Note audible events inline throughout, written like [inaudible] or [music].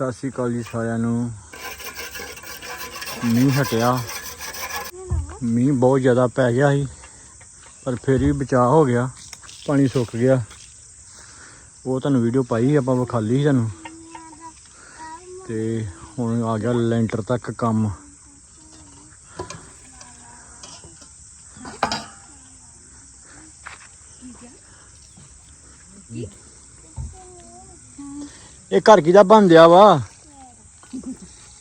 ਸਤਿ ਸ਼੍ਰੀ ਅਕਾਲ ਜੀ ਸਾਰਿਆਂ ਨੂੰ। ਮੀਂਹ ਹਟਿਆ। ਮੀਂਹ ਬਹੁਤ ਜ਼ਿਆਦਾ ਪੈ ਗਿਆ ਸੀ, ਪਰ ਫਿਰ ਵੀ ਬਚਾਅ ਹੋ ਗਿਆ, ਪਾਣੀ ਸੁੱਕ ਗਿਆ। ਉਹ ਤੁਹਾਨੂੰ ਵੀਡੀਓ ਪਾਈ ਸੀ, ਆਪਾਂ ਵਿਖਾਲੀ ਸੀ ਤੁਹਾਨੂੰ। ਤੇ ਹੁਣ ਆ ਗਿਆ ਲੈਂਟਰ ਤੱਕ ਕੰਮ। ਇਹ ਘਰ ਕਿਹਦਾ ਬੰਦਿਆ ਵਾ?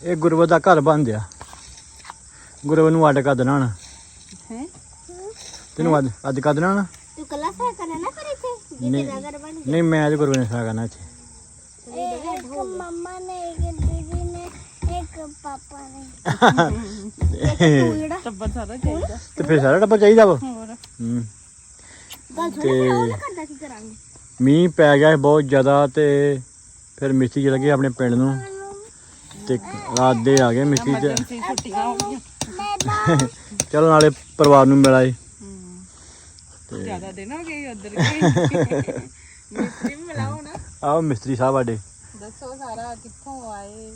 ਇਹ ਗੁਰਵਤ ਦਾ ਘਰ ਬੰਦਿਆ ਗੁਰਵਤ ਨੂੰ ਅੱਡ ਕਰ ਦੇਣਾ ਹੁਣ। ਹੈ? ਤੈਨੂੰ ਅੱਡ ਅੱਡ ਕਰ ਦੇਣਾ ਨਾ ਤੂੰ ਕੱਲਾ ਸਾ ਕਰਨਾ ਨਾ ਫਿਰ ਇੱਥੇ? ਨਹੀਂ ਨਗਰ ਬਣ ਨਹੀਂ ਮੈਂ ਤੇ ਗੁਰਵਤ ਨੇ ਸਾ ਕਰਨਾ ਇੱਥੇ। ਇੱਕ ਮੰਮਾ ਨੇ ਇੱਕ ਦੀਦੀ ਨੇ ਇੱਕ ਪਾਪਾ ਨੇ। ਤੂੰ [laughs] ਜਿਹੜਾ ਟੱਬਰ ਸਾਰਾ ਚਾਹੀਦਾ। ਤੇ ਫਿਰ ਸਾਰਾ ਟੱਬਰ ਚਾਹੀਦਾ ਵਾ? ਹੋਰ? ਹੂੰ। ਗੱਲ ਸੁਣ ਤੇ- ਮੀਂਹ ਪੈ ਗਿਆ ਬਹੁਤ ਜ਼ਿਆਦਾ ਤੇ ਫਿਰ ਮਿਸਤਰੀ ਚਲੇ ਗਏ ਆਪਣੇ ਪਿੰਡ ਨੂੰ ਤੇ ਰਾਤ ਦੇ ਆ ਗਏ ਮਿਸਤਰੀ ਚ। ਛੁੱਟੀਆਂ ਹੋ ਗਈਆਂ। [laughs] ਚਲੋ ਨਾਲੇ ਪਰਿਵਾਰ ਨੂੰ ਮਿਲਾਏ ਹੂੰ। ਜ਼ਿਆਦਾ ਦਿਨ ਹੋ ਗਏ ਉਧਰ ਗਏ [laughs] ਮਿਸਤਰੀ ਵੀ ਮਿਲਾਓ ਨਾ ਆਹ ਮਿਸਤਰੀ ਸਾਹਿਬ ਸਾਡੇ। ਦੱਸੋ ਸਾਰਾ ਕਿੱਥੋਂ ਆਏ?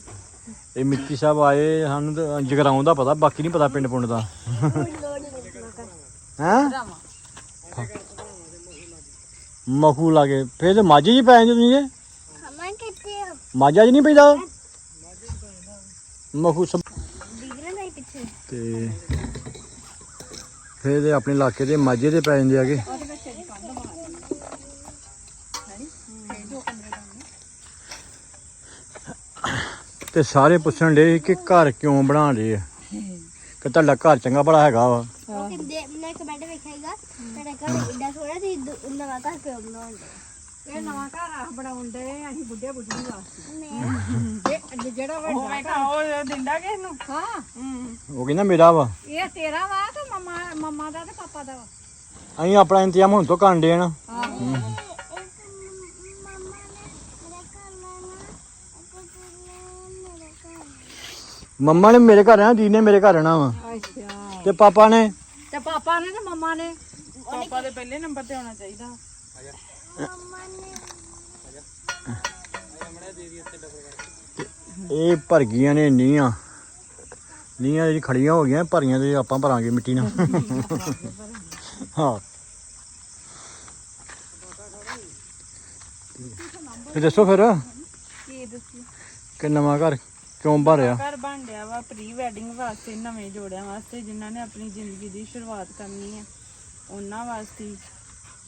ਇਹ ਮਿਸਤਰੀ ਸਾਹਿਬ ਆਏ ਸਾਨੂੰ ਤਾਂ ਜਗਰਾਉਂ ਦਾ ਪਤਾ ਬਾਕੀ ਨਹੀਂ ਪਤਾ ਪਿੰਡ ਪੁੰਡ ਦਾ। [laughs] ਹੈਂ? ਰਾਮਾ ਮਖੂ ਲਾਗੇ। ਫੇਰ ਤੇ ਮਾਝੇ ਜੀ ਪੈ ਜਾਂਦੇ ਤੁਸੀਂ ਇਹ? ਮਾਝਾ ਜੀ ਨਹੀਂ ਪੈਂਦਾ? ਮਖੂ ਸਭ ਤੇ ਫੇਰ ਤੇ ਆਪਣੇ ਇਲਾਕੇ ਦੇ ਮਾਝੇ ਦੇ ਪੈ ਜਾਂਦੇ ਆਗੇ ਤੇ ਸਾਰੇ ਪੁੱਛਣ ਦੇ ਕਿ ਘਰ ਕਿਉਂ ਬਣਾ ਰਹੇ ਆ? ਕਿ ਤੁਹਾਡਾ ਘਰ ਚੰਗਾ ਬੜਾ ਹੈਗਾ ਵਾ? ਉਹ ਕਿੰਦੇ ਮੈਂ ਇੱਕ ਬੈੱਡ ਵੇਖੇਗਾ ਤੇਰਾ ਘਰ ਸੋਹਣਾ ਤੇ ਨਵਾਂ ਘਰ ਕਿਉਂ ਬਣਾਉਂਦੇ ਇਹ ਨਵਾਂ ਘਰ ਆ ਬਣਾਉਣ ਦੇ ਅਸੀਂ ਬੁੱਢੇ ਬੁੱਢੀ ਵਾਸਤੇ। ਮੈਂ? ਇਹ ਜਿਹੜਾ ਵੱਡਾ ਉਹ ਵੇਖਾ ਉਹ ਦਿੰਦਾ ਕਿਸ ਨੂੰ? ਹਾਂ। ਉਹ ਕਹਿੰਦਾ ਮੇਰਾ ਵਾ। ਇਹ ਤੇਰਾ ਵਾ ਤੇ ਮਮਾ ਮਮਾ ਦਾ ਤੇ ਪਾਪਾ ਦਾ ਵਾ? ਅਸੀਂ ਆਪਣਾ ਇੰਤਜ਼ਾਮ ਹੁਣ ਤੋਂ ਕਰਨ ਦੇ ਨਾ। ਮੰਮਾ ਨੇ ਮੇਰੇ ਘਰ ਰਹਿਣਾ ਨੇ ਮੇਰੇ ਘਰ ਰਹਿਣਾ ਵਾ। ਅੱਛਾ। ਤੇ ਪਾਪਾ ਨੇ? ਤੇ ਪਾਪਾ ਨੇ ਤੇ ਮਮਾ ਨੇ? ਪਾਪਾ ਦੇ ਪਹਿਲੇ ਨੰਬਰ ਤੇ ਹੋਣਾ ਚਾਹੀਦਾ। ਇਹ ਭਰ ਗਈਆਂ ਨੇ ਨੀਆਂ ਨੀਆਂ ਜਿਹੜੀ ਖੜੀਆਂ ਹੋ ਗਈਆਂ, ਭਰੀਆਂ ਤੇ ਆਪਾਂ ਭਰਾਂਗੇ ਮਿੱਟੀ ਨਾਲ। ਹਾਂ। ਤੇ ਦੱਸੋ ਫਿਰ, ਕੀ ਦੱਸੀ ਕਿ ਨਵਾਂ ਘਰ ਕਿਉਂ ਭਰਿਆ ਘਰ ਬਣ ਰਿਹਾ ਵਾ ਪ੍ਰੀ ਵੈਡਿੰਗ ਵਾਸਤੇ, ਨਵੇਂ ਜੋੜਿਆਂ ਵਾਸਤੇ, ਜਿਨ੍ਹਾਂ ਨੇ ਆਪਣੀ ਜ਼ਿੰਦਗੀ ਦੀ ਸ਼ੁਰੂਆਤ ਕਰਨੀ ਹੈ। ਉਹਨਾਂ ਵਾਸਤੇ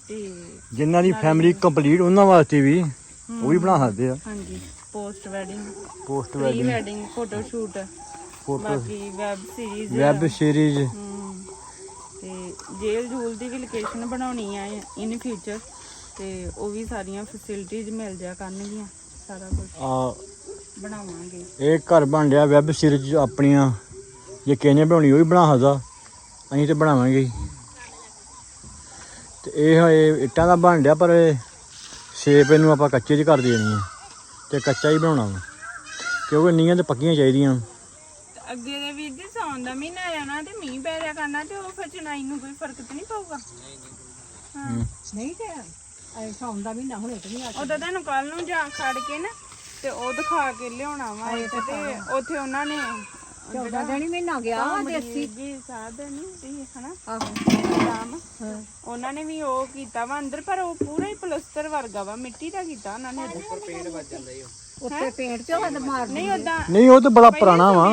ਤੇ ਜਿਨ੍ਹਾਂ ਦੀ ਫੈਮਿਲੀ ਕੰਪਲੀਟ ਉਹਨਾਂ ਵਾਸਤੇ ਵੀ ਉਹ ਵੀ ਬਣਾ ਸਕਦੇ ਆ। ਹਾਂਜੀ post wedding post pre wedding wedding photo shoot photo ਬਾਕੀ ਵੈਬ ਸੀਰੀਜ਼ ਵੈਬ ਸੀਰੀਜ਼ ਤੇ ਜੇਲ੍ਹ ਜੂਲ ਦੀ ਵੀ ਲੋਕੇਸ਼ਨ ਬਣਾਉਣੀ ਆ ਇਨ ਫਿਊਚਰ ਤੇ ਉਹ ਵੀ ਸਾਰੀਆਂ ਫੈਸਿਲਿਟੀਆਂ ਮਿਲ ਜਾ ਕਰਨਗੀਆਂ ਸਾਰਾ ਕੁਝ ਆ ਬਣਾਵਾਂਗੇ। ਇਹ ਘਰ ਬਣ ਰਿਹਾ ਵੈਬ ਸੀਰੀਜ਼ ਆਪਣੀਆਂ ਜੇ ਕਿਸੇ ਨੇ ਬਣਾਉਣੀ ਉਹ ਵੀ ਬਣਾ ਸਕਦਾ ਅਸੀਂ ਤੇ ਬਣਾਵਾਂਗੇ। ਹੀ। ਤੇ ਇਹ ਇਹ ਇੱਟਾਂ ਦਾ ਬਣ ਰਿਹਾ ਪਰ ਸ਼ੇਪ ਇਹਨੂੰ ਆਪਾਂ ਕੱਚੇ 'ਚ ਕਰ ਦੇਣੀ ਹੈ ਤੇ ਕੱਚਾ ਹੀ ਬਣਾਉਣਾ ਵਾ। ਕਿਉਂਕਿ ਨੀਆਂ ਤੇ ਪੱਕੀਆਂ ਚਾਹੀਦੀਆਂ। ਤੇ ਅੱਗੇ ਦੇ ਵੀਰ ਜੀ ਸੌਣ ਦਾ ਮਹੀਨਾ ਆ ਜਾਣਾ ਤੇ ਮੀਂਹ ਪੈ ਰਿਹਾ ਕਰਨਾ ਤੇ ਉਹ ਫਿਰ ਚਨਾਈ ਨੂੰ ਕੋਈ ਫ਼ਰਕ ਤੇ ਨਹੀਂ ਪਊਗਾ? ਹਾਂ। ਨਹੀਂ ਤੇ ਐ ਸੌਣ ਦਾ ਮਹੀਨਾ ਹੁਣੇ ਤੇ ਨਹੀਂ ਆ ਉਹਦਾ ਤੁਹਾਨੂੰ ਕੱਲ ਨੂੰ ਜਾ ਖੜ ਕੇ ਨਾ ਤੇ ਉਹ ਦਿਖਾ ਕੇ ਲਿਆਉਣਾ ਵਾ ਇੱਕ ਤੇ ਉੱਥੇ ਉਹਨਾਂ ਨੇ 14 ਦਿਨ ਹੀ ਮਹੀਨਾ ਗਿਆ ਦੇਸੀ। ਜੀ ਸਾਧ ਨਹੀਂ ਸੀ ਹਨਾ? ਆਹੋ। ਉਹਨਾਂ ਨੇ ਵੀ ਉਹ ਕੀਤਾ ਵਾ ਅੰਦਰ ਪਰ ਉਹ ਪੂਰਾ ਹੀ ਪਲਸਤਰ ਵਰਗਾ ਵਾ ਮਿੱਟੀ ਦਾ ਕੀਤਾ ਉਹਨਾਂ ਨੇ ਉੱਪਰ ਪੇਂਟ ਵੱਜ ਜਾਂਦਾ ਉੱਤੇ ਪੇਂਟ ਚੋਂ ਹੱਦ ਮਾਰ ਨਹੀਂ ਉਦਾਂ ਨਹੀਂ ਉਹ ਤੇ ਬੜਾ ਪੁਰਾਣਾ ਵਾ।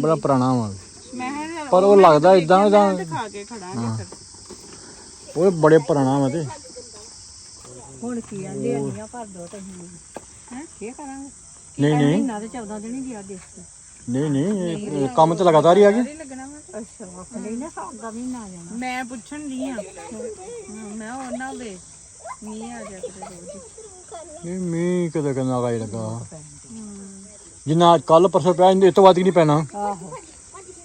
ਬੜਾ ਪੁਰਾਣਾ ਵਾ। ਮੈਂ ਕਿਹਾ ਪਰ ਉਹ ਲੱਗਦਾ ਇਦਾਂ ਇਦਾਂ ਦਿਖਾ ਕੇ ਖੜਾਂਗੇ ਫਿਰ। ਉਹ ਬੜੇ ਪੁਰਾਣਾ ਵਾ ਤੇ। ਹੁਣ ਕੀ ਆਂਦੇ ਅੰਨੀਆਂ ਭਰ ਦੋ ਤੇ ਹੈ? ਕੀ ਕਰਾਂਗੇ? ਨਹੀਂ ਨਹੀਂ। ਨਾ ਤੇ 14 ਦਿਨ ਹੀ ਗਿਆ ਦੇਖ ਕੇ ਨਹੀਂ ਨਹੀਂ ਇਹ- ਕੰਮ ਤੇ ਲਗਾਤਾਰ ਹੀ ਆ ਲੱਗਣਾ ਵਾ। ਅੱਛਾ ਆਪਣੇ ਨਾ ਸੌਣ ਦਾ ਮਹੀਨਾ ਆ ਜਾਣਾ। ਮੈਂ ਪੁੱਛਣ ਦੀ ਆ। ਮੈਂ ਉਹ ਨਾ ਵੇ ਮੀਂਹ ਆ ਜਾ ਕਰੇ ਰੋਜ਼ ਨਹੀਂ ਮੀਂਹ ਕਦੇ ਕਿੰਨਾ ਗਾਈ ਲੱਗਾ। ਜਿੰਨਾ ਕੱਲ ਪਰਸੋਂ ਪਿਆ ਇਹ ਤੋਂ ਵੱਧ ਨਹੀਂ ਪੈਣਾ। ਆਹੋ।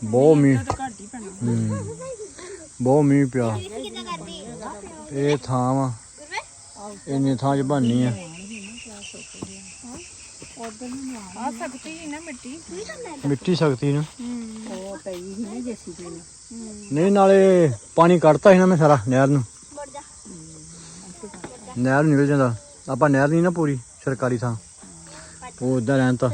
ਬਹੁਤ ਮੀਂਹ। ਤਾਂ ਘੱਟ ਹੀ ਪੈਣਾ। ਹੂੰ ਬਹੁਤ ਮੀਂਹ ਪਿਆ। ਇਹ ਥਾਂ ਵਾ। ਇੰਨੀ ਥਾਂ 'ਚ ਬਣਨੀ ਆ। ਆ ਸਕਤੀ ਹੀ ਨਾ ਮਿੱਟੀ ਮਿੱਟੀ ਸਕਤੀ ਨਾ। ਉਹ ਪਈ ਹੀ। ਨਾ ਜੇਸੀ ਦੀ ਨਹੀਂ ਨਾਲੇ ਪਾਣੀ ਕੱਢਤਾ ਸੀ ਨਾ ਮੈਂ ਸਾਰਾ ਨਹਿਰ ਨੂੰ। ਮੁੜ ਜਾ। ਨਹਿਰ ਨਿਕਲ ਜਾਂਦਾ। ਆਪਾਂ ਨਹਿਰ ਨਹੀਂ ਨਾ ਪੂਰੀ ਸਰਕਾਰੀ ਥਾਂ। ਉਹ ਉਦਾਂ ਰਹਿਣ ਤਾਂ।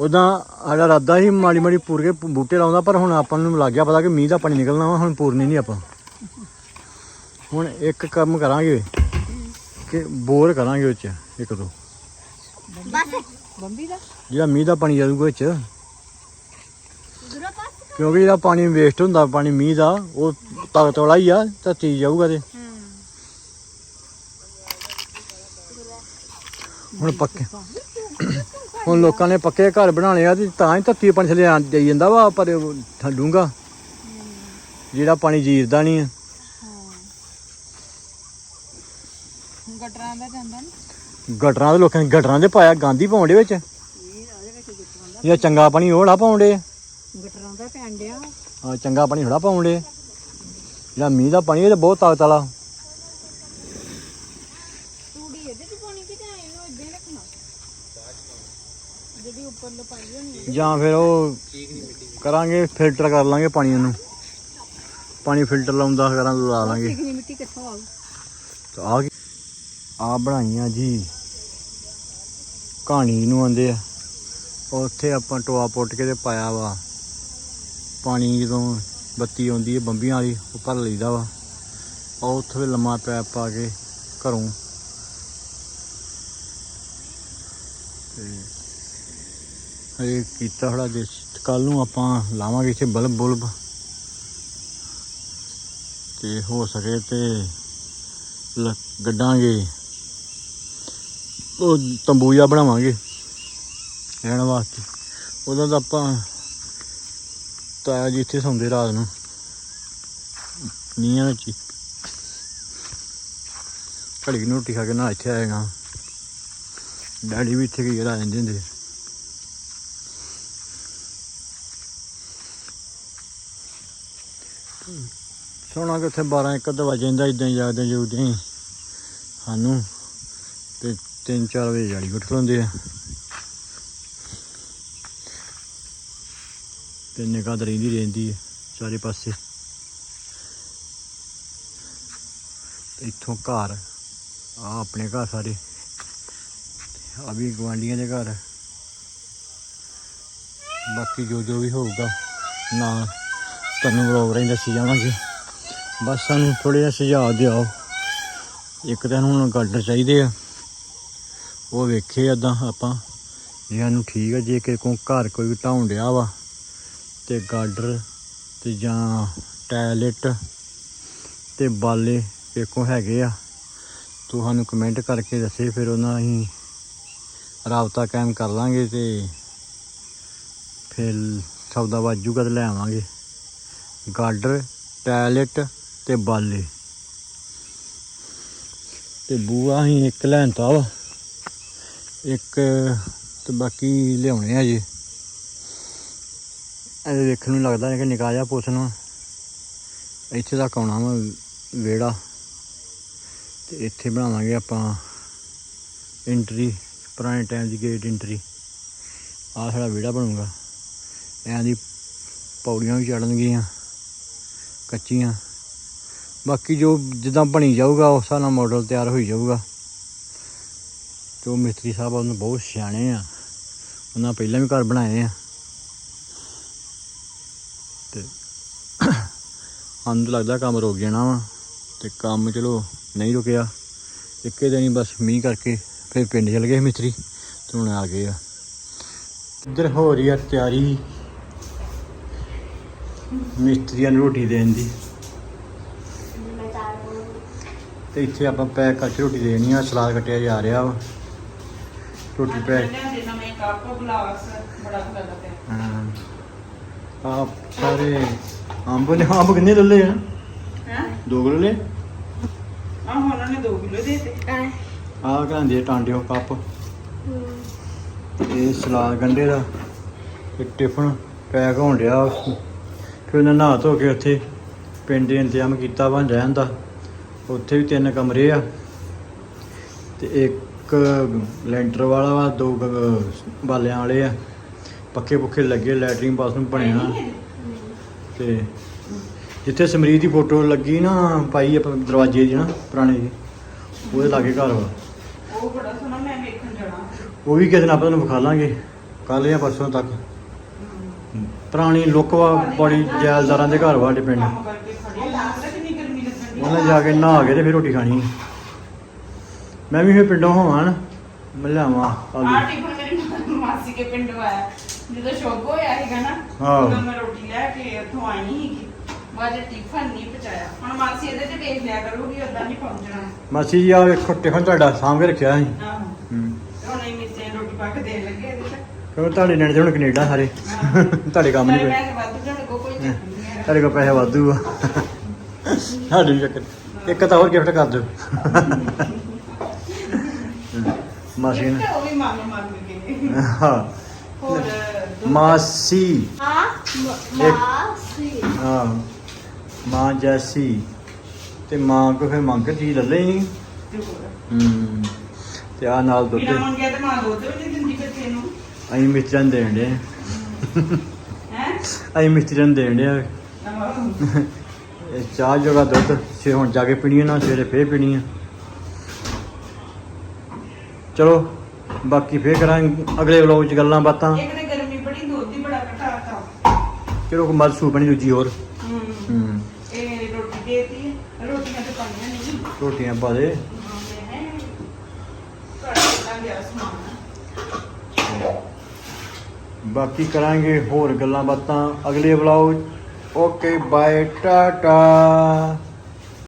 ਉਦਾਂ ਸਾਡਾ ਇਰਾਦਾ ਸੀ ਮਾੜੀ ਮਾੜੀ ਪੂਰ ਕੇ ਬੂਟੇ ਲਾਉਂਦਾ ਪਰ ਹੁਣ ਆਪਾਂ ਨੂੰ ਲੱਗ ਗਿਆ ਪਤਾ ਕਿ ਮੀਂਹ ਦਾ ਪਾਣੀ ਨਿਕਲਣਾ ਵਾ ਹੁਣ ਪੂਰਨੀ ਨਹੀਂ ਆਪਾਂ। ਹੁਣ ਇੱਕ ਕੰਮ ਕਰਾਂਗੇ। ਕਿ ਬੋਰ ਕਰਾਂਗੇ ਉਹ ਚ ਇੱਕ ਦੋ। ਬਸ ਬੰਬੀ ਦਾ? ਜਿਹੜਾ ਮੀਂਹ ਦਾ ਪਾਣੀ ਜਾਊਗਾ ਵਿੱਚ। ਕਿਉਂਕਿ ਜਿਹੜਾ ਪਾਣੀ ਵੇਸਟ ਹੁੰਦਾ ਪਾਣੀ ਮੀਂਹ ਦਾ ਉਹ ਤਾਕਤ ਵਾਲਾ ਹੀ ਆ ਧਰਤੀ ਜਾਊਗਾ ਤੇ। ਹੁਣ ਪੱਕੇ। ਹੁਣ ਲੋਕਾਂ ਨੇ ਪੱਕੇ ਘਰ ਬਣਾਉਣੇ ਆ ਤੇ ਤਾਂ ਹੀ ਧਰਤੀ ਪਾਣੀ ਥੱਲੇ ਆਂ ਜਾਈ ਜਾਂਦਾ ਵਾ ਪਰ ਠੰਡੂਗਾ ਜਿਹੜਾ ਪਾਣੀ ਜੀਰਦਾ ਨਹੀਂ ਆ ਗਟਰਾਂ ਦਾ ਜਾਂਦਾ ਨੀ ਗਟਰਾਂ ਦੇ ਲੋਕਾਂ ਨੇ ਗਟਰਾਂ ਦੇ ਪਾਇਆ ਗਾਂਧੀ ਪਾਉਂਦੇ ਵਿੱਚ। ਜਿਹੜਾ ਚੰਗਾ ਪਾਣੀ ਹੜਾ ਪਾਉਂਦੇ ਗਟਰਾਂ ਦਾ ਪੈਣ ਡਿਆ। ਆ ਚੰਗਾ ਪਾਣੀ ਥੋੜਾ ਪਾਉਂਦੇ ਜਿਹੜਾ ਮੀਂਹ ਦਾ ਪਾਣੀ ਇਹ ਤਾਂ ਬਹੁਤ ਤਾਕਤ ਵਾਲਾ। ਜਾਂ ਫਿਰ ਉਹ ਕਰਾਂਗੇ ਫਿਲਟਰ ਕਰ ਲਾਂਗੇ ਪਾਣੀ ਨੂੰ ਪਾਣੀ ਫਿਲਟਰ ਲਾਉਂਦਾ ਕਰਾਂ ਲਾ ਲਾਂਗੇ। ਚਿਕਨੀ ਮਿੱਟੀ ਕਿੱਥੋਂ ਆਉ ਆ ਆ ਬਣਾਈਆਂ ਜੀ। ਕਹਾਣੀ ਨੂੰ ਆਂਦੇ ਆ। ਉੱਥੇ ਆਪਾਂ ਟੋਆ ਪੁੱਟ ਕੇ ਤੇ ਪਾਇਆ ਵਾ। ਪਾਣੀ ਜਦੋਂ ਬੱਤੀ ਆਉਂਦੀ ਹੈ ਬੰਬੀਆਂ ਵਾਲੀ, ਉਹ ਭਰ ਲਈਦਾ ਵਾ। ਉਹ ਉੱਥੇ ਲੰਮਾ ਪੈਪ ਪਾ ਕੇ ਘਰੋਂ। ਤੇ ਇਹ ਕੀਤਾ ਥੋੜਾ ਦੇ ਕੱਲ ਨੂੰ ਆਪਾਂ ਲਾਵਾਂਗੇ ਇੱਥੇ ਬਲਬ ਬੁਲਬ। ਤੇ ਹੋ ਸਕੇ ਤੇ ਲ- ਗੱਡਾਂਗੇ। ਉਹ ਤੰਬੂ ਜਿਹਾ ਬਣਾਵਾਂਗੇ ਰਹਿਣ ਵਾਸਤੇ। ਉਦੋਂ ਤਾਂ ਆਪਾਂ ਤਾਇਆ ਜੀ ਇੱਥੇ ਸੌਂਦੇ ਰਾਤ ਨੂੰ। ਨੀਆਂ ਵਿੱਚ ਹੀ। ਘੜੀ ਨੂੰ ਰੋਟੀ ਖਾ ਕੇ ਨਾ ਇੱਥੇ ਆਏਗਾ ਡੈਡੀ ਵੀ ਇੱਥੇ ਕੀ ਆ ਜਾਂਦੇ ਹੁੰਦੇ। ਸੋਣਾ ਕਿ ਉੱਥੇ 12 ਇੱਕ ਅੱਧਾ ਵਜ ਜਾਂਦਾ ਇਦਾਂ ਹੀ ਜਾਗਦੇ ਜੂਦੇ ਹੀ। ਸਾਨੂੰ ਤੇ 3-4 ਵਜੇ ਜਾੜੀ ਉੱਠ ਲੈਂਦੇ ਆ। ਤੇ ਨਿਗਾਹ ਰਹਿੰਦੀ ਰਹਿੰਦੀ ਹੈ ਚਾਰੇ ਪਾਸੇ। ਇੱਥੋਂ ਘਰ, ਆ ਆਪਣੇ ਘਰ ਸਾਰੇ। ਆ ਵੀ ਗਵਾਂਡੀਆਂ ਦੇ ਘਰ। ਬਾਕੀ ਜੋ ਜੋ ਵੀ ਹੋਊਗਾ, ਨਾ ਤੁਹਾਨੂੰ ਬਲੌਗ ਰਾਹੀਂ ਦੱਸੀ ਜਾਵਾਂਗੇ। ਬਸ ਸਾਨੂੰ ਥੋੜੇ ਜਿਹਾ ਸੁਝਾਅ ਦਿਓ। ਇੱਕ ਤਾਂ ਹੁਣ ਗਾਡਰ ਚਾਹੀਦੇ ਆ। ਉਹ ਵੇਖੇ ਏਦਾਂ ਆਪਾਂ। ਜੇ ਸਾਨੂੰ ਠੀਕ ਆ, ਜੇ ਕਿ ਕੋਈ ਘਰ ਕੋਈ ਵੀ ਢਾਉਣ ਡਿਆ ਵਾ, ਤੇ ਗਾਡਰ ਤੇ ਜਾਂ ਟਾਇਲਟ ਤੇ ਬਾਲੇ ਵੇਖੋ ਹੈਗੇ ਆ। ਤੁਹਾਨੂੰ ਕਮੈਂਟ ਕਰਕੇ ਦੱਸੇ, ਫਿਰ ਉਹਨਾਂ ਅਸੀਂ ਰਾਬਤਾ ਕਾਇਮ ਕਰ ਲਾਂਗੇ ਤੇ ਫਿਰ ਸੌਦਾ ਵਾਜੂਗਾ ਤੇ ਲੈ ਆਵਾਂਗੇ। ਗਾਡਰ, ਟਾਇਲਟ ਤੇ ਬਾਲੇ। ਤੇ ਬੂਆ ਅਸੀਂ ਇੱਕ ਲੈਣਤਾ ਵਾ। ਇੱਕ ਤੇ ਬਾਕੀ ਲਿਆਉਣੇ ਆ ਜੀ। ਇਹ ਵੇਖਣ ਨੂੰ ਲੱਗਦਾ ਹੈ ਕਿ ਨਿਕਾ ਜਾ ਪੁੱਛਣਾ ਇੱਥੇ ਤੱਕ ਆਉਣਾ ਵਾ ਵਿਹੜਾ। ਤੇ ਇੱਥੇ ਬਣਾਵਾਂਗੇ ਆਪਾਂ ਐਂਟਰੀ ਪੁਰਾਣੇ ਟਾਈਮ ਦੀ ਗੇਟ ਐਂਟਰੀ ਆਹ ਸਾਡਾ ਵਿਹੜਾ ਬਣੂਗਾ। ਐਂ ਦੀ ਪੌੜੀਆਂ ਵੀ ਚੜਨਗੀਆਂ ਕੱਚੀਆਂ। ਬਾਕੀ ਜੋ ਜਿੱਦਾਂ ਬਣੀ ਜਾਊਗਾ, ਉਸ ਹਿਸਾਬ ਨਾਲ ਮਾਡਲ ਤਿਆਰ ਹੋਈ ਜਾਊਗਾ। ਤੇ ਉਹ ਮਿਸਤਰੀ ਸਾਹਿਬ ਉਹਨੂੰ ਬਹੁਤ ਸਿਆਣੇ ਆ। ਉਹਨਾਂ ਪਹਿਲਾਂ ਵੀ ਘਰ ਬਣਾਏ ਆ। ਤੇ ਸਾਨੂੰ ਲੱਗਦਾ ਕੰਮ ਰੁਕ ਜਾਣਾ ਵਾ ਤੇ ਕੰਮ ਚਲੋ ਨਹੀਂ ਰੁਕਿਆ। ਇੱਕੇ ਦਿਨ ਹੀ ਬਸ ਮੀਂਹ ਕਰਕੇ ਫਿਰ ਪਿੰਡ ਚਲ ਗਏ ਮਿਸਤਰੀ ਤੇ ਹੁਣ ਆ ਗਏ ਆ। ਇੱਧਰ ਹੋ ਰਹੀ ਆ ਤਿਆਰੀ। ਮਿਸਤਰੀਆਂ ਨੂੰ ਰੋਟੀ ਦੇਣ ਦੀ। ਤੇ ਇੱਥੇ ਆਪਾਂ ਪੈਕ ਕਰਕੇ ਰੋਟੀ ਦੇਣੀ ਆ, ਸਲਾਦ ਕੱਟਿਆ ਜਾ ਰਿਹਾ ਵਾ। ਰੋਟੀ ਪੈਕ ਨਵੇਂ ਕੱਪ ਗਲਾਸ ਬੜਾ ਖਲਾਦਾ ਪਿਆ। ਹਾਂ ਆ ਸਾਰੇ ਅੰਬ ਨੇ ਅੰਬ ਕਿੰਨੇ ਲੱਲੇ ਆ? ਹੈ? ਦੋ ਕਿਲੋ ਲੈ ਆਹ ਉਹਨਾਂ ਨੇ 2 ਕਿਲੋ ਦੇ ਦਿੱਤੇ। ਆ ਕਹਿੰਦੇ ਟਾਂਡਿਓ ਕੱਪ। ਇਹ ਸਲਾਦ ਗੰਡੇ ਦਾ। ਤੇ ਟਿਫਨ ਪੈਕ ਹੋਣ ਡਿਆ। ਫਿਰ ਉਹਨਾਂ ਨਹਾ ਧੋ ਕੇ ਉੱਥੇ ਪਿੰਡ ਦੇ ਇੰਤਜ਼ਾਮ ਕੀਤਾ ਵਾ ਰਹਿਣ ਦਾ। ਉੱਥੇ ਵੀ ਤਿੰਨ ਕਮਰੇ ਆ। ਤੇ ਇੱਕ ਲੈਂਟਰ ਵਾਲਾ ਵਾ ਦੋ ਬਾਲਿਆਂ ਵਾਲੇ ਆ। ਪੱਕੇ ਪੁੱਖੇ ਲੱਗੇ ਲੈਟਰਿੰਗ ਬਾਥਰੂਮ ਬਣਿਆ। ਤੇ ਜਿੱਥੇ ਸਮਰੀਤ ਦੀ ਫੋਟੋ ਲੱਗੀ ਨਾ ਪਾਈ ਆਪਾਂ ਦਰਵਾਜ਼ੇ ਦੀ ਨਾ ਪੁਰਾਣੇ ਦੀ ਉਹਦੇ ਲਾਗੇ ਘਰ ਵਾ। ਉਹ ਬੜਾ ਸੋਹਣਾ ਮੈਂ ਵੇਖਣ ਜਾਣਾ। ਉਹ ਵੀ ਕਿਸੇ ਦਿਨ ਆਪਾਂ ਤੁਹਾਨੂੰ ਵਿਖਾ ਲਾਂਗੇ ਕੱਲ ਜਾਂ ਪਰਸੋਂ ਤੱਕ। ਪੁਰਾਣੀ ਲੁਕਵਾ ਬੜੀ ਜੈਲਦਾਰਾਂ ਦੇ ਘਰ ਵਾ ਸਾਡੇ ਪਿੰਡ। ਉਹਨਾਂ ਜਾ ਕੇ ਨਹਾ ਕੇ ਤੇ ਫਿਰ ਰੋਟੀ ਖਾਣੀ। ਮੈਂ ਵੀ ਫਿਰ ਪਿੰਡੋਂ ਹੋਵਾਂ ਨਾ। ਮੈਂ ਲਿਆਵਾਂ ਆ ਆਲੂ ਟਿਫਨ ਮੇਰੀ ਮਾ- ਮਾਸੀ ਕੇ ਪਿੰਡੋਂ ਆਇਆ। ਜਦੋਂ ਸ਼ੌਕ ਹੋਇਆ ਸੀਗਾ ਨਾ ਆਹੋ। ਉਦੋਂ ਮੈਂ ਰੋਟੀ ਲੈ ਕੇ ਉੱਥੋਂ ਆਈ ਸੀਗੀ। ਬਾਅਦ ਚ ਟਿਫਨ ਨਹੀਂ ਪਹੁੰਚਾਇਆ। ਹੁਣ ਮਾਸੀ ਇਹਦੇ ਤੇ ਵੇਖ ਲਿਆ ਕਰੂਗੀ ਉਦਾਂ ਨਹੀਂ ਪਹੁੰਚਣਾ। ਮਾਸੀ ਜੀ ਆ ਵੇਖੋ ਟਿਫਨ ਤੁਹਾਡਾ ਸਾਂਭ ਕੇ ਰੱਖਿਆ ਸੀ। ਆਹੋ। ਹੂੰ। ਹੁਣ ਇਹ ਮਿੱਸੇ ਰੋਟੀ ਪਾ ਕੇ ਦੇਣ ਲੱਗੇ ਇਹਦੇ ਤੇ। ਕਿਉਂ ਤੁਹਾਡੇ ਨਿਆਣੇ ਤੇ ਹੁਣ ਕੈਨੇਡਾ ਸਾਰੇ। ਤੁਹਾਡੇ ਕੰਮ ਨਹੀਂ ਕੋਈ ਪੈਸੇ ਵੱਧ ਜਾਣ ਕੋ ਕੋਈ ਚੱਕਰ ਨਹੀਂ ਹੈ ਤੁਹਾਡੇ ਕੋਲ ਪੈਸੇ ਵਾਧੂ ਆ। [laughs] ਸਾਡੇ ਵੀ ਚੱਕਰ। ਇੱਕ ਤਾਂ ਹੋਰ ਗਿਫਟ ਕਰ ਦਿਓ। ਮਾਸੀ ਨੇ ਗਿਫਟ ਉਹ ਵੀ ਮੰਗ ਮੰਗ ਕੇ ਹਾਂ ਹੋਰ ਮਾਸੀ ਹਾਂ ਮਾਸੀ ਹਾਂ ਮਾਂ ਜੈਸੀ ਤੇ ਮਾਂ ਕੋ ਫਿਰ ਮੰਗ ਕੇ ਚੀਜ਼ ਲੈ ਲਈ। ਹੂੰ ਤੇ ਆ ਨਾਲ ਦੁੱਧ ਬਿਨਾਂ ਮੰਗਿਆ ਤੇ ਮਾਂ ਦੁੱਧ ਵੀ ਨਹੀਂ ਦਿੰਦੀ ਬੱਚੇ ਨੂੰ ਅਸੀਂ ਮਿਸਤਰਾਂ ਨੂੰ ਦੇਣ ਦੇ ਹੈ ਅਸੀਂ ਮਿਸਤਰਾਂ ਨੂੰ ਦੇਣ ਦੇ ਇਹ ਚਾਹ ਜੋਗਾ ਦੁੱਧ ਸੇ ਹੁਣ ਜਾ ਕੇ ਪੀਣੀ ਆ ਨਾ ਸਵੇਰੇ ਫੇਰ ਪੀਣੀ ਆ। ਚਲੋ ਬਾਕੀ ਫੇਰ ਕਰਾਂਗੇ ਅਗਲੇ ਵਲੋਗ ਚ ਗੱਲਾਂ ਬਾਤਾਂ। ਇੱਕ ਤੇ ਗਰਮੀ ਬੜੀ ਚਲੋ ਕੋ ਸੂਪਣੀ ਦੂਜੀ ਹੋਰ। ਹੂੰ। ਹੂੰ। ਇਹ ਮੇਰੀ ਰੋਟੀ ਦੇਤੀ ਹੈ। ਰੋਟੀਆਂ ਤੇ ਪਾਈਆਂ ਨਹੀਂ। ਰੋਟੀਆਂ ਪਾ ਦੇ। ਗਿਆ ਸਮਾਨ। ਬਾਕੀ ਕਰਾਂਗੇ ਹੋਰ ਗੱਲਾਂ ਬਾਤਾਂ। ਅਗਲੇ ਵਲੋਗ ਓਕੇ ਬਾਏ ਟਾਟਾ